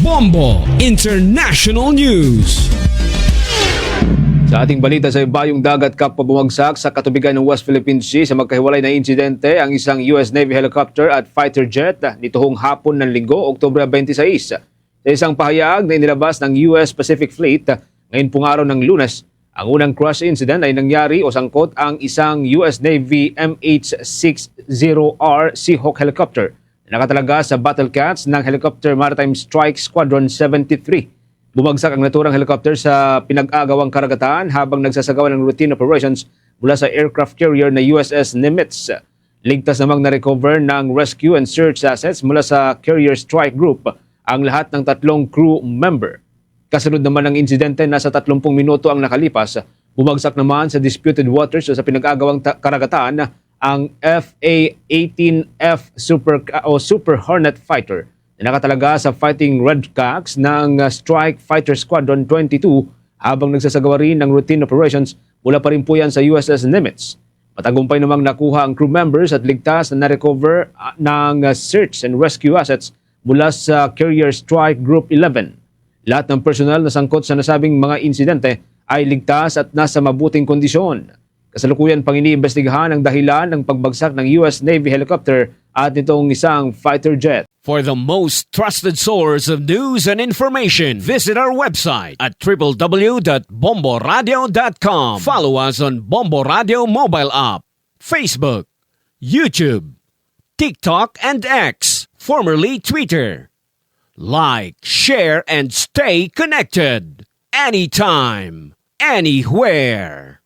Bombo International News. Sa ating balita sa ibayong dagat kapwa bumagsak sa katubigan ng West Philippine Sea sa magkahiwalay na insidente ang isang US Navy helicopter at fighter jet nitoong hapon ng linggo, Oktubre 26. Sa isang pahayag na inilabas ng US Pacific Fleet ngayon pong araw ng lunes, ang unang crash incident ay nangyari o sangkot ang isang US Navy MH-60R Seahawk helicopter nakatalaga sa battle cats ng Helicopter Maritime Strike Squadron 73. Bumagsak ang naturang helicopter sa pinag-agawang karagatan habang nagsasagawa ng routine operations mula sa aircraft carrier na USS Nimitz. Ligtas namang na-recover ng rescue and search assets mula sa carrier strike group ang lahat ng tatlong crew member. Kasunod naman ng insidente, nasa 30 minuto ang nakalipas, bumagsak naman sa disputed waters o sa pinag-agawang ta- karagatan ang FA-18F Super, o Super Hornet Fighter na nakatalaga sa Fighting Redcocks ng uh, Strike Fighter Squadron 22 habang nagsasagawa rin ng routine operations mula pa rin po yan sa USS Nimitz. Matagumpay namang nakuha ang crew members at ligtas na na-recover uh, ng uh, search and rescue assets mula sa Carrier Strike Group 11. Lahat ng personal na sangkot sa nasabing mga insidente ay ligtas at nasa mabuting kondisyon. Kasalukuyan pang iniimbestigahan ang dahilan ng pagbagsak ng US Navy helicopter at nitong isang fighter jet. For the most trusted source of news and information, visit our website at www.bomboradio.com. Follow us on Bombo Radio mobile app, Facebook, YouTube, TikTok, and X, formerly Twitter. Like, share, and stay connected. Anytime, anywhere.